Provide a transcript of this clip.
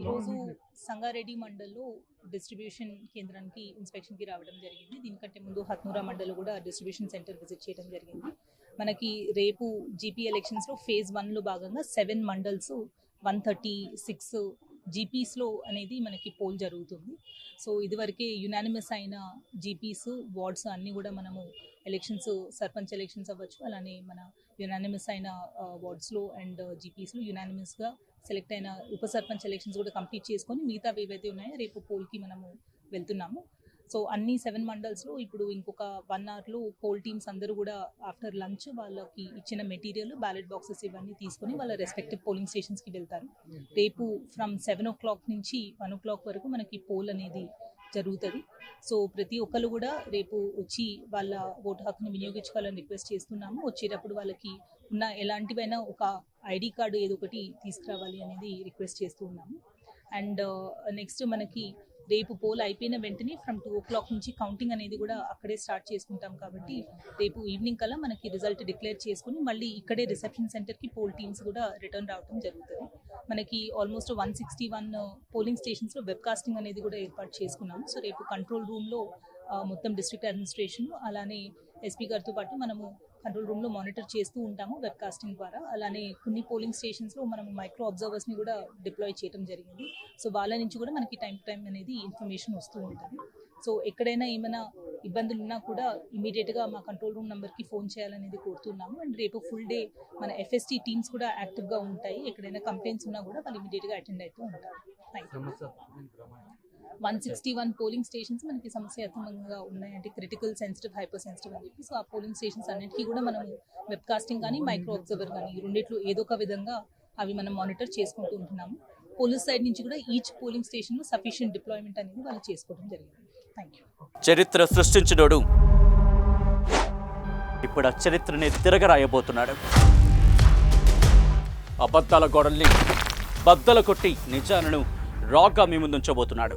ఈరోజు సంగారెడ్డి మండల్లో డిస్ట్రిబ్యూషన్ కేంద్రానికి ఇన్స్పెక్షన్కి రావడం జరిగింది. దీనికంటే ముందు హత్నూరా మండల్ కూడా డిస్ట్రిబ్యూషన్ సెంటర్ విజిట్ చేయడం జరిగింది. మనకి రేపు జీపీ ఎలక్షన్స్లో ఫేజ్ వన్లో భాగంగా seven mandals one thirty six జీపీస్లో అనేది మనకి పోల్ జరుగుతుంది. సో ఇదివరకే యునానిమస్ అయిన జీపీస్ వార్డ్స్ అన్నీ కూడా మనము ఎలక్షన్స్ సర్పంచ్ ఎలక్షన్స్ అవ్వచ్చు అలానే మన యునానిమస్ అయిన వార్డ్స్లో అండ్ జీపీస్లో యునానిమస్గా సెలెక్ట్ అయిన ఉప సర్పంచ్ ఎలక్షన్స్ కూడా కంప్లీట్ చేసుకొని మిగతా ఏవైతే ఉన్నాయో రేపు పోల్కి మనము వెళ్తున్నాము. సో అన్ని సెవెన్ మండల్స్లో ఇప్పుడు ఇంకొక వన్ అవర్లో పోల్ టీమ్స్ అందరూ కూడా ఆఫ్టర్ లంచ్ వాళ్ళకి ఇచ్చిన మెటీరియల్ బ్యాలెట్ బాక్సెస్ ఇవన్నీ తీసుకొని వాళ్ళ రెస్పెక్టివ్ పోలింగ్ స్టేషన్స్కి వెళ్తారు. రేపు ఫ్రమ్ సెవెన్ ఓ క్లాక్ నుంచి వన్ ఓ క్లాక్ వరకు మనకి పోల్ అనేది జరుగుతుంది. సో ప్రతి ఒక్కరు కూడా రేపు వచ్చి వాళ్ళ ఓటు హక్కుని వినియోగించుకోవాలని రిక్వెస్ట్ చేస్తున్నాము. వచ్చేటప్పుడు వాళ్ళకి ఉన్న ఎలాంటివైనా ఒక ఐడి కార్డు ఏదో ఒకటి తీసుకురావాలి అనేది రిక్వెస్ట్ చేస్తూ ఉన్నాము అండ్ uh, నెక్స్ట్ మనకి రేపు పోల్ అయిపోయిన వెంటనే ఫ్రమ్ టూ ఓ క్లాక్ నుంచి కౌంటింగ్ అనేది కూడా అక్కడే స్టార్ట్ చేసుకుంటాం కాబట్టి రేపు ఈవినింగ్ కల్లా మనకి రిజల్ట్ డిక్లేర్ చేసుకుని మళ్ళీ ఇక్కడే రిసెప్షన్ సెంటర్కి పోల్ టీమ్స్ కూడా రిటర్న్ రావడం జరుగుతుంది. మనకి almost one sixty one polling స్టేషన్స్లో webcasting అనేది కూడా ఏర్పాటు చేసుకున్నాము. సో రేపు కంట్రోల్ రూమ్లో uh, మొత్తం డిస్ట్రిక్ట్ అడ్మినిస్ట్రేషన్ అలానే ఎస్పీ గారితో పాటు మనము కంట్రోల్ రూమ్లో మానిటర్ చేస్తూ ఉంటాము వెబ్ కాస్టింగ్ ద్వారా. అలానే కొన్ని పోలింగ్ స్టేషన్స్లో మనం మైక్రో అబ్జర్వర్స్ని కూడా డిప్లాయ్ చేయడం జరిగింది. సో వాళ్ళ నుంచి కూడా మనకి టైం టు టైం అనేది ఇన్ఫర్మేషన్ వస్తూ ఉంటుంది. సో ఎక్కడైనా ఏమైనా ఇబ్బందులు ఉన్నా కూడా ఇమీడియట్గా మా కంట్రోల్ రూమ్ నెంబర్కి ఫోన్ చేయాలనేది కోరుతున్నాము. అండ్ రేపు ఫుల్ డే మన ఎఫ్ఎస్టీ టీమ్స్ కూడా యాక్టివ్గా ఉంటాయి. ఎక్కడైనా కంప్లైంట్స్ ఉన్నా కూడా వాళ్ళు ఇమీడియట్గా అటెండ్ అవుతూ ఉంటారు. Thank you one sixty one polling stations మనకి సమస్యాత్మకంగా ఉన్నాయి అంటే క్రిటికల్ సెన్సిటివ్ హైపర్ సెన్సిటివ్ అని చెప్పి సో ఆ పోలింగ్ స్టేషన్స్ అన్నిటికీ కూడా మనం వెబ్ కాస్టింగ్ కానీ మైక్రో అబ్జర్వర్ కానీ రెండిట్లో ఏదో ఒక విధంగా అవి మనం మానిటర్ చేసుకుంటూ ఉంటున్నాము. పోలీస్ సైడ్ నుంచి కూడా ఈచ్ పోలింగ్ స్టేషన్లో సఫిషియెంట్ డిప్లాయ్మెంట్ అనేది వాళ్ళు చేసుకోవడం జరిగింది. థ్యాంక్ యూ చరిత్ర సృష్టించినోడు ఇప్పుడు ఆ చరిత్రని తిరగరాయబోతున్నాడు. అబద్ధాల గోడల్ని బద్దల కొట్టి నిజాలను రాగా మీ ముందుంచబోతున్నాడు.